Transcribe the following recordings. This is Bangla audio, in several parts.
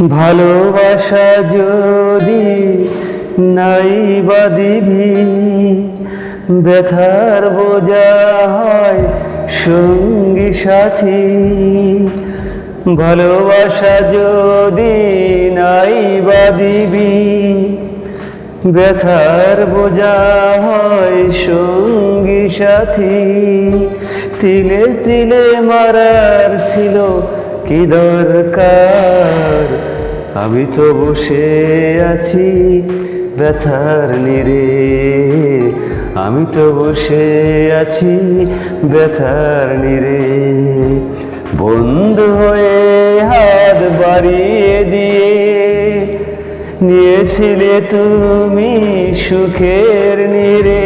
ভালোবাসা যদি নাই বা দিবি, ব্যথার বোঝা হয় সঙ্গী সাথী। ভালোবাসা যদি নাই বা দিবি, ব্যথার বোঝা হয় সঙ্গী সাথী। তিলে তিলে মারার ছিল কি দরকার? আমি তো বসে আছি ব্যথার নিরে। আমি তো বসে আছি ব্যথার নিরে। বন্ধু হয়ে হাত বাড়িয়ে দিয়ে নিয়েছিলে তুমি সুখের নিরে।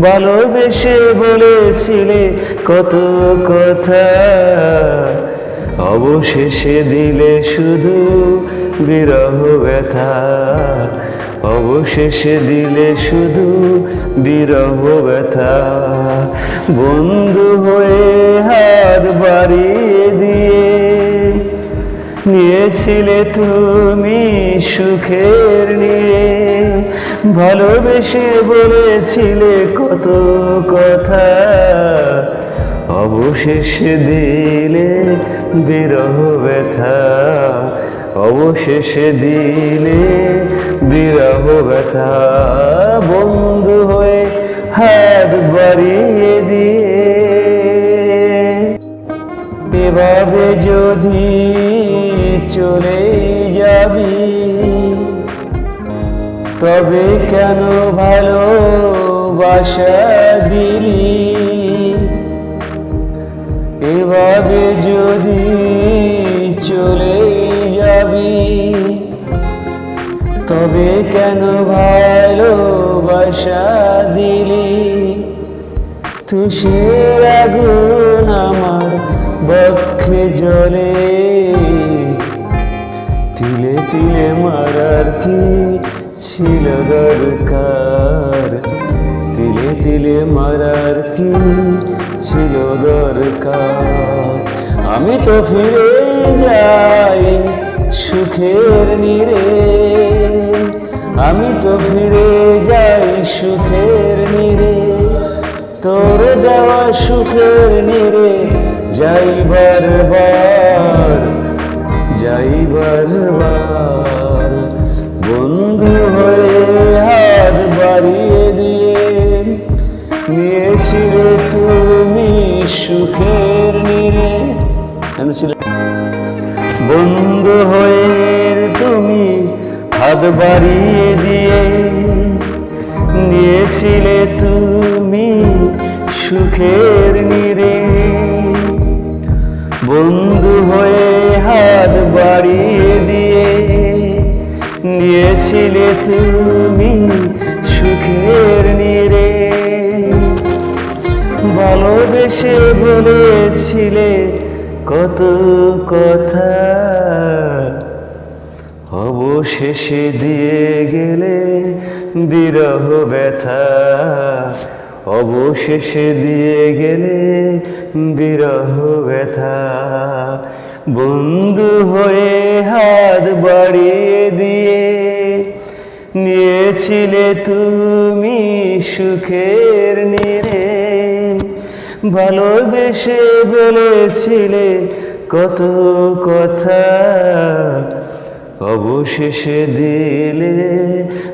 ভালোবেসে বলেছিলে কত কথা। অবশেষে দিলে শুধু বিরহ ব্যথা। অবশেষে দিলে শুধু বিরহ ব্যথা। বন্ধু হয়ে হাত বাড়িয়ে দিয়ে নিয়েছিলে তুমি সুখের নিয়ে। ভালোবেসে বলেছিলে কত কথা। অবশেষে দিলে বিরহ ব্যথা। অবশেষে দিলে বিরহ ব্যথা। বন্ধু হয়ে হাত বাড়িয়ে দিয়ে। এভাবে যদি চলে যাবি, তবে কেন ভালোবাসা দিলি? এভাবে যদি চলে যাবি, তবে কেন ভালোবাসা দিলি? তুষের আগুন আমার বক্ষে জলে তিলে তিলে মারার কি ছিল দরকার? তিলে মারার কি ছিল দরকার? আমি তো ফিরে যাই সুখের নিরে আমি তো ফিরে যাই সুখের নিরে তোর দেওয়া সুখের নিরে যাই বারবার যাই বারবার। বন্ধু হয়ে বন্ধু হয়ে তুমি হাত বাড়িয়ে দিয়ে নিয়েছিলে তুমি সুখের নিরে। বন্ধু হয়ে হাত বাড়িয়ে দিয়ে নিয়েছিলে তুমি সুখের নিরে। ভালোবেসে বলেছিলে কত কথা অবশেষে দিয়ে গেলে বিরহ ব্যথা। অবশেষে দিয়ে গেলে বিরহ ব্যথা। বন্ধু হয়ে হাত বাড়িয়ে দিয়ে নিয়েছিলে তুমি সুখের নিরে। ভালোবেসে বলেছিলে কত কথা। অবশেষে দিলে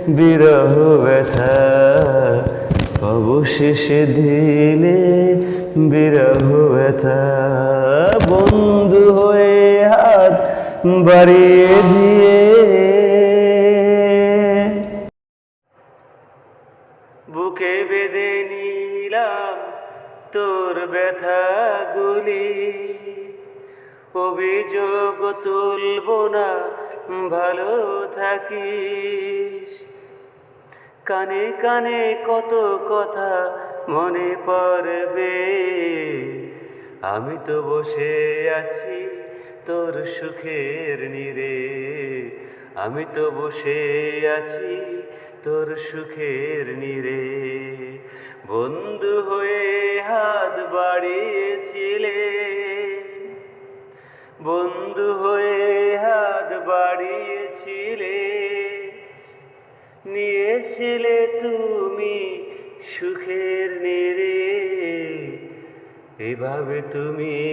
বিরহ ব্যথা। অবশেষে দিলে বিরহ ব্যথা। বন্ধু হয়ে হাত বাড়িয়ে দিয়ে। বুকে বেঁধে নিলাম তোর ব্যথাগুলি, অভিযোগ তুলব না, ভালো থাকিস। কানে কানে কত কথা মনে পড়বে, আমি তো বসে আছি তোর সুখের নিরে। আমি তো বসে আছি তোর সুখের নিরে। বন্ধু হয়ে বাড়িয়েছিলে। বন্ধু হয়ে হাত বাড়িয়েছিলে। নিয়েছিলে তুমি সুখের নেড়ে। এভাবে তুমি